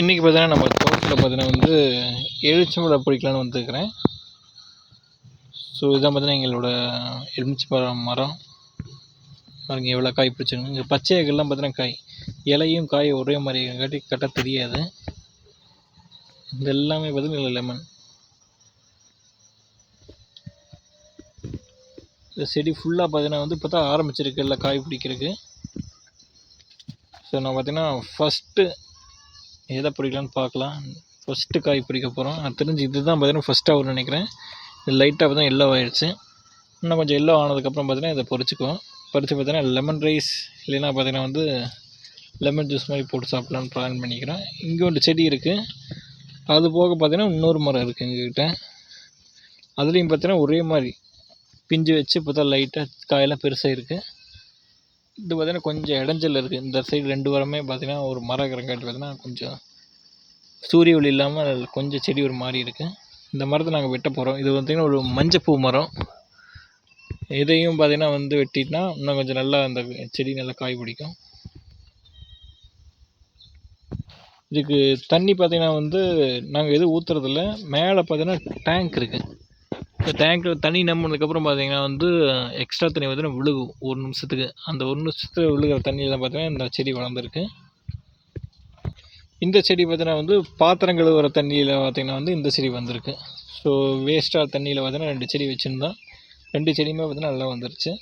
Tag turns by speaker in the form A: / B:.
A: இன்றைக்கி பார்த்தீங்கன்னா நம்ம தோட்டத்தில் பார்த்தீங்கன்னா வந்து எலுமிச்சம்பழம் பிடிக்கலான்னு வந்துருக்கிறேன். ஸோ இதான் பார்த்தீங்கன்னா எங்களோட எலுமிச்சம்பழம் மரம். பாருங்க எவ்வளோ காய் பிடிச்சிருக்கு இங்கே பச்சையாக்கெல்லாம் பார்த்தீங்கன்னா காய். இலையும் காய் ஒரே மாதிரி காட்டி கரெக்டாக தெரியாது. இது எல்லாமே பார்த்தீங்கன்னா லெமன் இந்த செடி ஃபுல்லாக பார்த்தீங்கன்னா வந்து இப்போ தான் ஆரம்பிச்சிருக்கு எல்லாம் காய் பிடிக்கிறதுக்கு. ஸோ நான் பார்த்தீங்கன்னா ஃபஸ்ட்டு எதை பறிக்கலான்னு பார்க்கலாம். ஃபஸ்ட்டு காய் பறிக்க போகிறோம் நான் தெரிஞ்சு இதுதான் பார்த்தீங்கன்னா ஃபஸ்ட் வரும்னு நினைக்கிறேன். இது லைட்டாக தான் எல்லோ ஆகிடுச்சு இன்னும் கொஞ்சம் எல்லோ ஆனதுக்கப்புறம் பார்த்தீங்கன்னா இதை பொறிச்சிக்குவோம் பறித்து பார்த்தீங்கன்னா லெமன் ரைஸ் இல்லைன்னா பார்த்தீங்கன்னா வந்து லெமன் ஜூஸ் மாதிரி போட்டு சாப்பிட்லான்னு பிளான் பண்ணிக்கிறேன் இங்கே ஒரு செடி இருக்குது அது போக பார்த்தீங்கன்னா இன்னொரு மரம் இருக்குது எங்ககிட்ட. அதுலேயும் பார்த்தீங்கன்னா ஒரே மாதிரி பிஞ்சு வச்சு பார்த்தா லைட்டாக காயெல்லாம் பெருசாக இருக்குது இது பார்த்திங்கன்னா கொஞ்சம் இடைஞ்சல் இருக்குது இந்த சைடு ரெண்டு வாரமே பார்த்திங்கன்னா ஒரு மரம் இருக்கிறங்காட்டி பார்த்திங்கன்னா கொஞ்சம் சூரிய ஒளி இல்லாமல் கொஞ்சம் செடி ஒரு மாதிரி இருக்குது இந்த மரத்தை நாங்கள் வெட்ட போகிறோம் இது பார்த்தீங்கன்னா ஒரு மஞ்சப்பூ மரம். இதையும் பார்த்திங்கன்னா வந்து வெட்டிட்டுனா இன்னும் கொஞ்சம் நல்லா அந்த செடி நல்லா காய் பிடிக்கும். இதுக்கு தண்ணி பார்த்திங்கன்னா வந்து நாங்கள் எதுவும் ஊற்றுறதில்ல மேலே பார்த்திங்கன்னா டேங்க் இருக்குது இப்போ டேங்க்கில் தண்ணி நம்பினதுக்கப்புறம் பார்த்தீங்கன்னா வந்து எக்ஸ்ட்ரா தண்ணி பார்த்தீங்கன்னா விழுகும். ஒரு நிமிஷத்துக்கு. அந்த ஒரு நிமிஷத்தில் விழுகிற தண்ணியில் பார்த்தீங்கன்னா இந்த செடி வளர்ந்துருக்கு. இந்த செடி பார்த்தீங்கன்னா வந்து பாத்திரம் கழுவுற தண்ணியில் பார்த்தீங்கன்னா வந்து இந்த செடி வந்திருக்கு. ஸோ வேஸ்ட்டாக தண்ணியில் பார்த்தீங்கன்னா ரெண்டு செடி வச்சுருந்தோம். ரெண்டு செடியுமே பார்த்தீங்கன்னா நல்லா வந்துருச்சு.